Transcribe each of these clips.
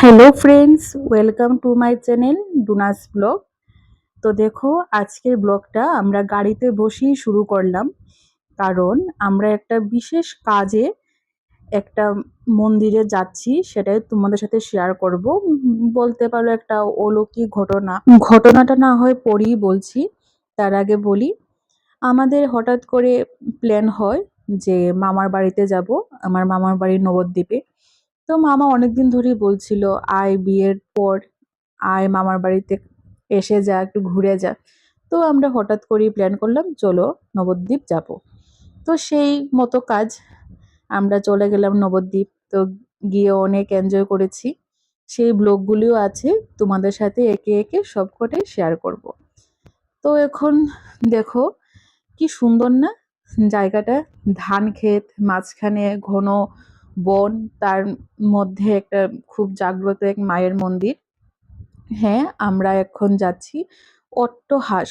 Hello friends, welcome to my channel ডুনাস blog. তো দেখো, আজকের ব্লগটা আমরা গাড়িতে বসেই শুরু করলাম। কারণ আমরা একটা বিশেষ কাজে একটা মন্দিরে যাচ্ছি, সেটাই তোমাদের সাথে শেয়ার করব। বলতে পারো একটা অলৌকিক ঘটনা। ঘটনাটা না হয় পরেই বলছি, তার আগে বলি, আমাদের হঠাৎ করে প্ল্যান হয় যে মামার বাড়িতে যাব, আমার মামার বাড়ি নবদ্বীপে। তো মামা অনেকদিন ধরেই বলছিল, আয় বিয়ের পর, আয় মামার বাড়িতে এসে যা, একটু ঘুরে যা। তো আমরা হঠাৎ করেই প্ল্যান করলাম, চলো নবদ্বীপ যাব। তো সেই মতো কাজ আমরা চলে গেলাম নবদ্বীপ। তো গিয়ে অনেক এনজয় করেছি। সেই ব্লগগুলিও আছে, তোমাদের সাথে একে একে সবকটাই শেয়ার করব। তো এখন দেখো, কি সুন্দর না? জায়গাটা ধান ক্ষেত মাঝখানে ঘন বন, তার মধ্যে একটা খুব জাগ্রত এক মায়ের মন্দির। হ্যাঁ আমরা এখন যাচ্ছি অট্টহাস।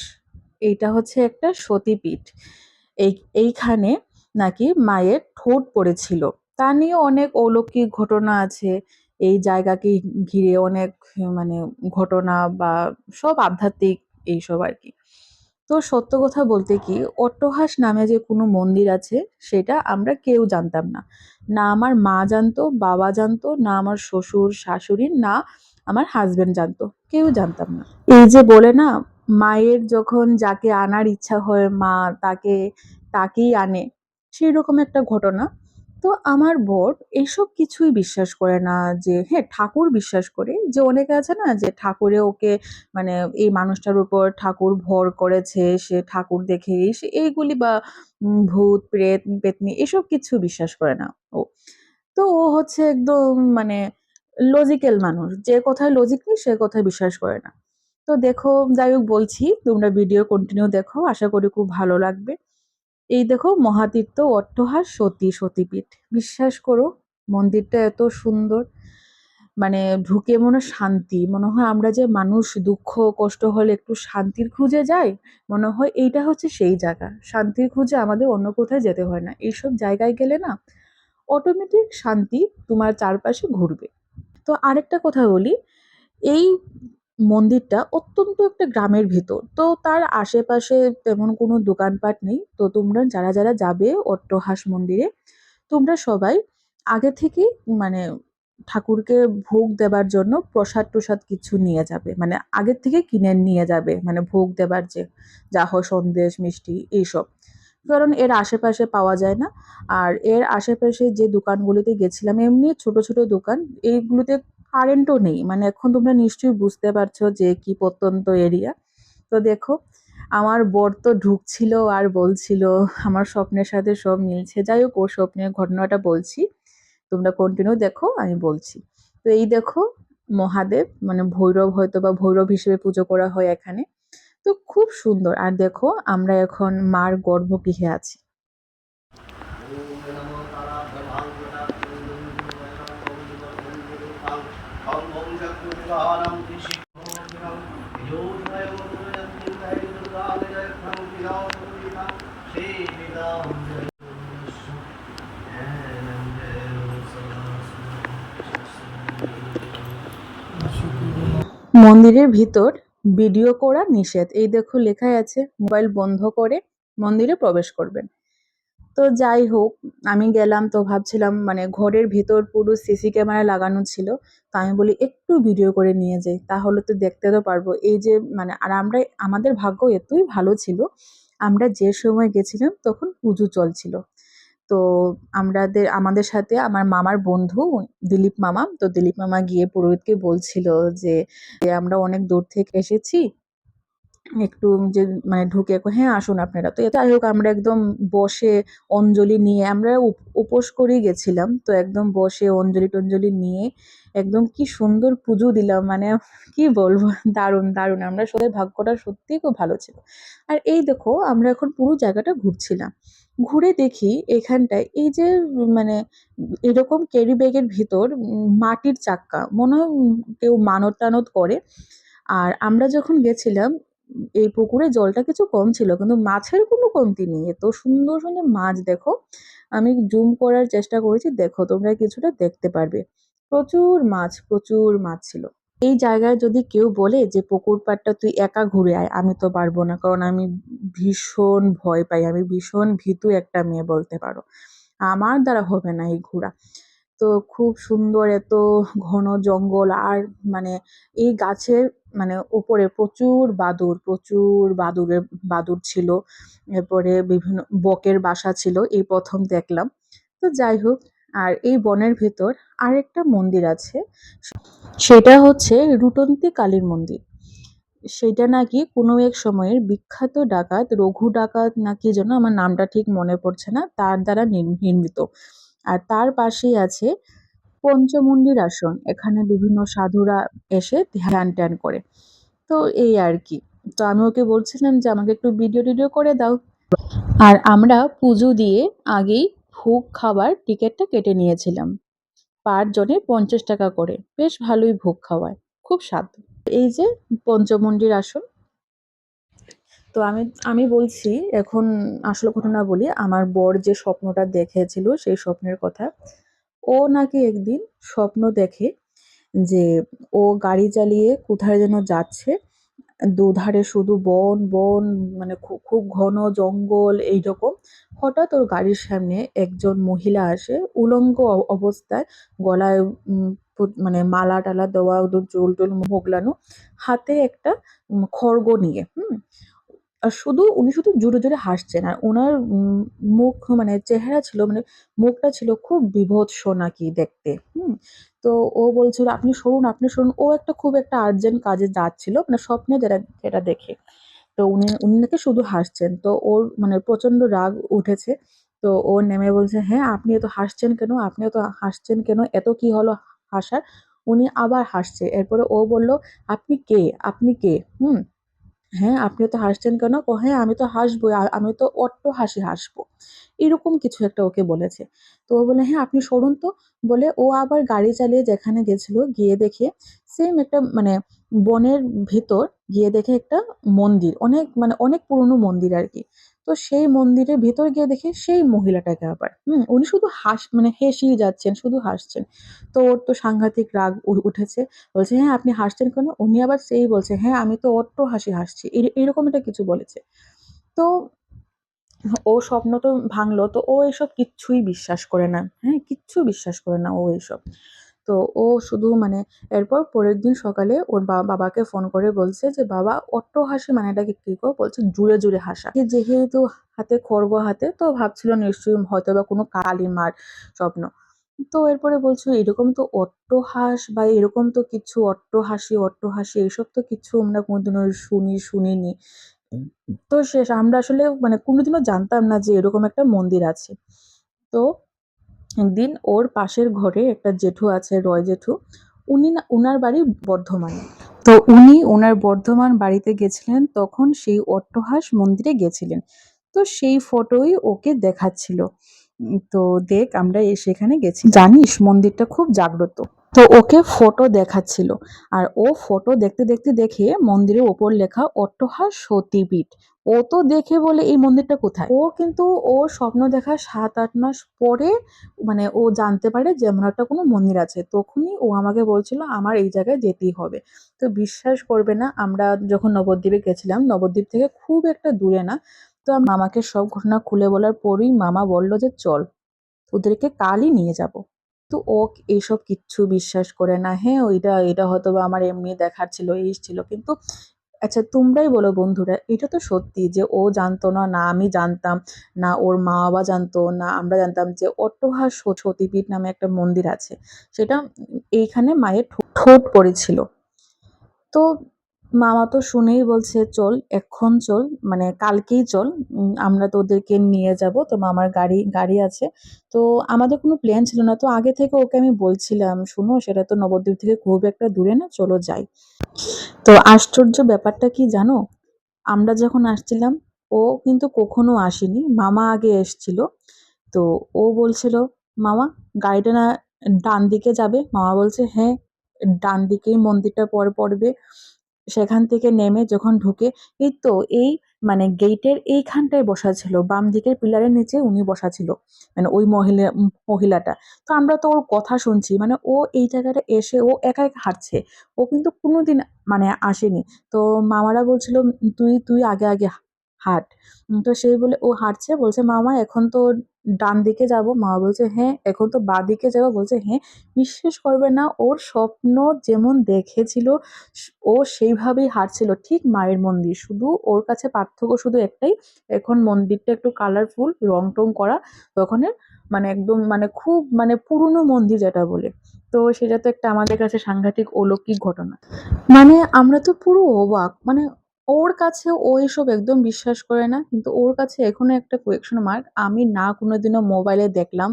এইটা হচ্ছে একটা সতীপীঠ। এই, এইখানে নাকি মায়ের ঠোঁট পড়েছিল। তা নিয়ে অনেক অলৌকিক ঘটনা আছে। এই জায়গাকে ঘিরে অনেক মানে ঘটনা বা সব আধ্যাত্মিক এইসব আর কি। তো সত্য কথা বলতে কি, অট্টহাস নামে যে কোনো মন্দির আছে, সেটা আমরা কেউ জানতাম না। না আমার মা জানতো, বাবা জানতো, না আমার শ্বশুর, শাশুড়ি, না আমার হাজবেন্ড জানতো। কেউ জানতাম না। এই যে বলে না, মায়ের যখন যাকে আনার ইচ্ছা হয়, মা তাকে, তাকেই আনে সেই রকম একটা ঘটনা। তো আমার বর এইসব কিছুই বিশ্বাস করে না যে হ্যাঁ ঠাকুর বিশ্বাস করে। যে অনেকে আছে না যে, ঠাকুরে ওকে মানে এই মানুষটার উপর ঠাকুর ভর করেছে, সে ঠাকুর দেখে সে- এইগুলি বা ভূত, প্রেত, পেতনি এসব কিছু বিশ্বাস করে না ও। তো ও হচ্ছে একদম মানে লজিক্যাল মানুষ। যে কথায় লজিক নেই, সে কথায় বিশ্বাস করে না। তো দেখো, যাই হোক বলছি, তোমরা ভিডিও কন্টিনিউ দেখো। আশা করি খুব ভালো লাগবে। এই দেখো মহাতীর্থ অট্টহাস সতী, সতীপীঠ। বিশ্বাস করো, মন্দিরটা এত সুন্দর। মানে ঢুকে মনে শান্তি, মনে হয় আমরা যে মানুষ দুঃখ, কষ্ট হলে একটু শান্তির খুঁজে যাই, মনে হয় এইটা হচ্ছে সেই জায়গা। শান্তির খুঁজে আমাদের অন্য কোথায় যেতে হয় না। এইসব জায়গায় গেলে না অটোমেটিক শান্তি তোমার চারপাশে ঘুরবে। তো আরেকটা কথা বলি, এই মন্দিরটা অত্যন্ত একটা গ্রামের ভিতর। তো তার আশেপাশে তেমন কোনো দোকানপাট নেই। তো তোমরা যারা যারা যাবে অট্টহাস মন্দিরে, তোমরা সবাই আগে থেকেই মানে ঠাকুরকে ভোগ দেবার জন্য প্রসাদ টসাদ কিছু নিয়ে যাবে। মানে আগের থেকে কিনে নিয়ে যাবে। মানে ভোগ দেবার যে যা হয় সন্দেশ, মিষ্টি এইসব। কারণ এর আশেপাশে পাওয়া যায় না। আর এর আশেপাশে যে দোকানগুলিতে গেছিলাম, এমনি ছোট ছোট দোকান, এইগুলোতে কারেন্টও নেই। মানে এখন তোমরা নিশ্চয়ই বুঝতে পারছ যে কি প্রত্যন্ত এরিয়া তো দেখো, আমার বর তো ঢুকছিল আর বলছিল, আমার স্বপ্নের সাথে সব মিলছে। যাই হোক ওর স্বপ্নের ঘটনাটা বলছি। তোমরা কন্টিনিউ দেখো, আমি বলছি। তো এই দেখো, মহাদেব মানে ভৈরব হয়তো বা ভৈরব হিসেবে পুজো করা হয় এখানে। তো খুব সুন্দর। আর দেখো, আমরা এখন মার গর্ভগৃহে আছি। মন্দিরের ভিতর ভিডিও করা নিষেধ। এই দেখো লেখাই আছে, মোবাইল বন্ধ করে মন্দিরে প্রবেশ করবেন। তো যাই হোক, আমি গেলাম তো ভাবছিলাম মানে ঘরের ভিতর পুরো সিসি ক্যামেরা লাগানো ছিল, তো আমি বলি একটু ভিডিও করে নিয়ে যাই, তাহলে তো দেখতে তো পারব। এই যে মানে আর আমরা আমাদের ভাগ্য এতই ভালো ছিল, আমরা যে সময় গেছিলাম তখন পুজো চলছিল। তো আমাদের আমাদের সাথে আমার মামার বন্ধু দিলীপ মামা, তো দিলীপ মামা গিয়ে পুরোহিতকে বলছিল যে আমরা অনেক দূর থেকে এসেছি একটু যে মানে ঢুকে হ্যাঁ আসুন আপনারা। তো যাই হোক, আমরা একদম বসে অঞ্জলি নিয়ে, আমরা উপ- উপোস করেই গেছিলাম। তো একদম বসে অঞ্জলি টঞ্জলি নিয়ে একদম কি সুন্দর পুজো দিলাম। মানে কি বলব, দারুণ দারুণ। আমরা সবাই, ভাগ্যটা সত্যিই খুব ভালো ছিল। আর এই দেখো, আমরা এখন পুরো জায়গাটা ঘুরছিলাম। ঘুরে দেখি এখানটায় এই যে মানে এরকম ক্যারি ব্যাগের ভিতর মাটির চাক্কা। মনে হয় কেউ মানত টানত করে। আর আমরা যখন গেছিলাম এই পুকুরে জলটা কিছু কম ছিল, কিন্তু মাছের কোনো কমতি নেই। এত সুন্দর সুন্দর মাছ দেখো। আমি জুম করার চেষ্টা করেছি, দেখো তোমরা কিছুটা দেখতে পারবে। প্রচুর মাছ প্রচুর মাছ ছিল। এই জায়গায় যদি কেউ বলে যে, পুকুর পাড়টা তুই একা ঘুরে আয়, আমি তো পারব না, কারণ আমি ভীষণ ভয় পাই, আমি ভীষণ ভীতু একটা মেয়ে বলতে পারো। আমার দ্বারা হবে না এই ঘোরা। তো খুব সুন্দর এত ঘন জঙ্গল, আর মানে এই গাছের মানে উপরে প্রচুর বাদুর প্রচুর বাদুরের বাদুর ছিল। এরপরে বিভিন্ন বকের বাসা ছিল, এই প্রথম দেখলাম। তো যাই হোক, আর এই বনের ভেতর আরেকটা মন্দির আছে। সেটা হচ্ছে রুটন্তি কালীর মন্দির। সেটা নাকি কোনো এক সময়ের বিখ্যাত ডাকাত, রঘু ডাকাত নাকি যেন, আমার নামটা ঠিক মনে পড়ছে না, তার দ্বারা নির্মিত। আর তার পাশেই আছে পঞ্চমুণ্ডির আসন। এখানে বিভিন্ন সাধুরা এসে ধ্যান ট্যান করে। তো এই আর কি। তো আমি ওকে বলছিলাম যে, আমাকে একটু ভিডিও টিডিও করে দাও। আর আমরা পুজো দিয়ে আগেই ভোগ খাবার টিকিটটা কেটে নিয়েছিলাম। পার জনে পঞ্চাশ টাকা করে। বেশ ভালোই ভোগ খাওয়ায়। খুব স্বাদ এই যে পঞ্চমুণ্ডির আসন। তো আমি আমি বলছি, এখন আসল ঘটনা বলি। আমার বর যে স্বপ্নটা দেখেছিল, সেই স্বপ্নের কথা। ও নাকি একদিন স্বপ্ন দেখে যে ও গাড়ি চালিয়ে কোথায় যেন যাচ্ছে। দুধারে শুধু বন বন মানে খুব ঘন জঙ্গল এইরকম। হঠাৎ ওর গাড়ির সামনে একজন মহিলা আসে, উলঙ্গ অবস্থায় গলায় মানে মালা টালা দেওয়া চুল টুল মোগলানো, হাতে একটা খড়গ নিয়ে, হুম। শুধু উনি শুধু জোরে জোরে হাসছেন আর ওনার মুখ মানে চেহারা ছিল মানে মুখটা ছিল খুব বিভৎস নাকি দেখতে, হুম? তো ও বলছিল, আপনি সরুন আপনি সরুন। ও একটা খুব একটা আর্জেন্ট কাজে যাচ্ছিল মানে স্বপ্নে যেটা যেটা দেখে। তো উনি উনি নাকি শুধু হাসছেন। তো ওর মানে প্রচণ্ড রাগ উঠেছে। তো ও নেমে বলছে হ্যাঁ আপনি এত হাসছেন কেন? আপনি এত হাসছেন কেন? এত কি হলো হাসার? উনি আবার হাসছে। এরপরে ও বলল, আপনি কে? আপনি কে? হুম? হ্যাঁ আপনি তো হাসছেন কেন? ও হ্যাঁ আমি তো হাসবো আমি তো অট্ট হাসি হাসবো। এরকম কিছু একটা ওকে বলেছে। তো ও বলে হ্যাঁ আপনি সরুন তো। বলে ও আবার গাড়ি চালিয়ে যেখানে গেছিল গিয়ে দেখে সেম একটা মানে বনের ভেতর গিয়ে দেখে একটা মন্দির, অনেক মানে অনেক পুরনো মন্দির আর কি। তো সেই মন্দিরের ভেতর গিয়ে দেখে সেই মহিলাটাকে আবার, হুম, উনি শুধু হাস মানে হেসেই যাচ্ছেন, শুধু হাসছেন। তো ওর তো সাংঘাতিক রাগ উঠেছে। বলছে হ্যাঁ আপনি হাসছেন কেন? উনি আবার সেই বলছে হ্যাঁ আমি তো অট্ট হাসি হাসছি এরকম একটা কিছু বলেছে। তো ও স্বপ্ন তো ভাঙলো, তো ও এসব কিচ্ছুই বিশ্বাস করে না। হ্যাঁ কিচ্ছু বিশ্বাস করে না ও এইসব তো ও শুধু মানে এরপর পরের দিন সকালে ওর বাবাকে ফোন করে বলছে যে, বাবা, অট্ট হাসি মানে এটাকে কী কো বলছে, জুড়ে জুড়ে হাসা। যেহেতু হাতে খড়গ হাতে, তো ভাবছিল নিশ্চয়ই হয়তো বা কোনো কালী মার স্বপ্ন। তো এরপরে বলছো, এরকম তো অট্টহাস বা এরকম তো কিছু অট্টহাসি অট্টহাসি এইসব তো কিছু আমরা কোনোদিনও শুনি, শুনিনি। তো শেষ, আমরা আসলে মানে কোনোদিনও জানতাম না যে এরকম একটা মন্দির আছে। তো একদিন ওর পাশের ঘরে একটা জেঠু আছে, রয় জেঠু, উনি না, উনার বাড়ি বর্ধমানে। তো উনি ওনার বর্ধমান বাড়িতে গেছিলেন, তখন সেই অট্টহাস মন্দিরে গেছিলেন। তো সেই ফটোই ওকে দেখাচ্ছিল। তো দেখ, আমরা সেখানে গেছি। জানিস মন্দিরটা খুব জাগ্রত। তো ওকে ফটো দেখাচ্ছিল। আর ও ফটো দেখতে দেখতে দেখে মন্দিরের ওপর লেখা অট্টহাস সতীপীঠ। ও তো দেখে বলে এই মন্দিরটা কোথায়? ও কিন্তু ওর স্বপ্ন দেখা সাত আট মাস পরে মানে ও জানতে পারে যে এমন একটা কোনো মন্দির আছে। তখনই ও আমাকে বলছিল, আমার এই জায়গায় যেতেই হবে। তো বিশ্বাস করবে না, আমরা যখন নবদ্বীপে গেছিলাম, নবদ্বীপ থেকে খুব একটা দূরে না। তো মামাকে সব ঘটনা খুলে বলার পরই মামা বলল যে, চল, ওদেরকে কালই নিয়ে যাব। তো ও এইসব কিচ্ছু বিশ্বাস করে না। হ্যাঁ ওইটা, এটা হয়তো বা আমার এমনি দেখার ছিল এই ছিল, কিন্তু আচ্ছা তোমরাই বলো বন্ধুরা, এটা তো সত্যি যে ও জানতো না না আমি জানতাম, না ওর মা বাবা জানতো, না আমরা জানতাম যে অট্টহাস সতীপীঠ নামে একটা মন্দির আছে। সেটা এইখানে মায়ের ঠোঁট পড়েছিল। তো মামা তো শুনেই বলছে, চল এক্ষণ চল মানে কালকেই চল আমরা তো ওদেরকে নিয়ে যাব, তো মামার গাড়ি গাড়ি আছে। তো আমাদের কোনো প্ল্যান ছিল না, তো আগে থেকে ওকে আমি বলছিলাম, শুনো, সেটা তো নবদ্বীপ থেকে খুব একটা দূরে না, চলো যাই। তো আশ্চর্য ব্যাপারটা কি জানো? আমরা যখন আসছিলাম, ও কিন্তু কখনো আসেনি, মামা আগে এসছিল। তো ও বলছিল, মামা, গাড়িটা না, ডান দিকে যাবে? মামা বলছে হ্যাঁ ডান দিকেই মন্দিরটা পর পড়বে। সেখান থেকে নেমে যখন ঢুকে, এই তো এই মানে গেটের এইখানটায় বসা ছিল, বাম দিকের পিলারের নিচে উনি বসা ছিল মানে ওই মহিলা, মহিলাটা। তো আমরা তো ওর কথা শুনছি মানে ও এই জায়গাটা এসে ও একা একা হাঁটছে, ও কিন্তু কোনোদিন মানে আসেনি। তো মামারা বলছিল, তুই তুই আগে আগে হাঁট। তো সেই বলে, ও হাঁটছে? বলছে, মামা, এখন তো ডান দিকে যাব। মা বলছে হ্যাঁ এখন তো বাঁ দিকে যাব। বলছে হ্যাঁ বিশ্বাস করবে না, ওর স্বপ্ন যেমন দেখেছিল, ও সেইভাবেই হাঁটছিল। ঠিক মায়ের মন্দির, শুধু ওর কাছে পার্থক্য শুধু একটাই, এখন মন্দিরটা একটু কালারফুল রং টং করা, তখনের মানে একদম মানে খুব মানে পুরনো মন্দির যেটা বলে। তো সেটা তো একটা আমাদের কাছে সাংঘাতিক অলৌকিক ঘটনা। মানে আমরা তো পুরো অবাক মানে ওর কাছে ও এসব একদম বিশ্বাস করে না, কিন্তু ওর কাছে এখনও একটা কোয়েকশন মার্ক আমি না কোনোদিনও মোবাইলে দেখলাম,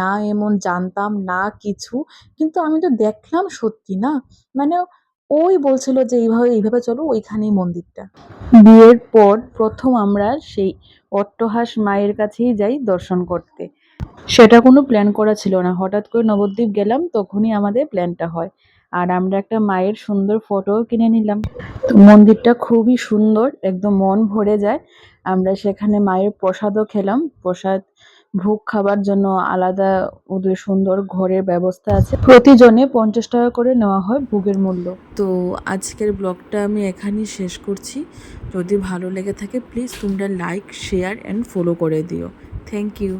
না এমন জানতাম, না কিছু, কিন্তু আমি তো দেখলাম সত্যি না। মানে ওই বলছিল যে এইভাবে এইভাবে চলো ওইখানেই মন্দিরটা। বিয়ের পর প্রথম আমরা সেই অট্টহাস মায়ের কাছেই যাই দর্শন করতে। সেটা কোনো প্ল্যান করা ছিল না। হঠাৎ করে নবদ্বীপ গেলাম, তখনই আমাদের প্ল্যানটা হয়। আর আমরা একটা মায়ের সুন্দর ফটোও কিনে নিলাম। মন্দিরটা খুবই সুন্দর, একদম মন ভরে যায়। আমরা সেখানে মায়ের প্রসাদও খেলাম। প্রসাদ, ভোগ খাবার জন্য আলাদা ওদের সুন্দর ঘরের ব্যবস্থা আছে। প্রতিজনে পঞ্চাশ টাকা করে নেওয়া হয় ভোগের মূল্য। তো আজকের ব্লগটা আমি এখানেই শেষ করছি। যদি ভালো লেগে থাকে প্লিজ তোমরা লাইক শেয়ার অ্যান্ড ফলো করে দিও। Thank you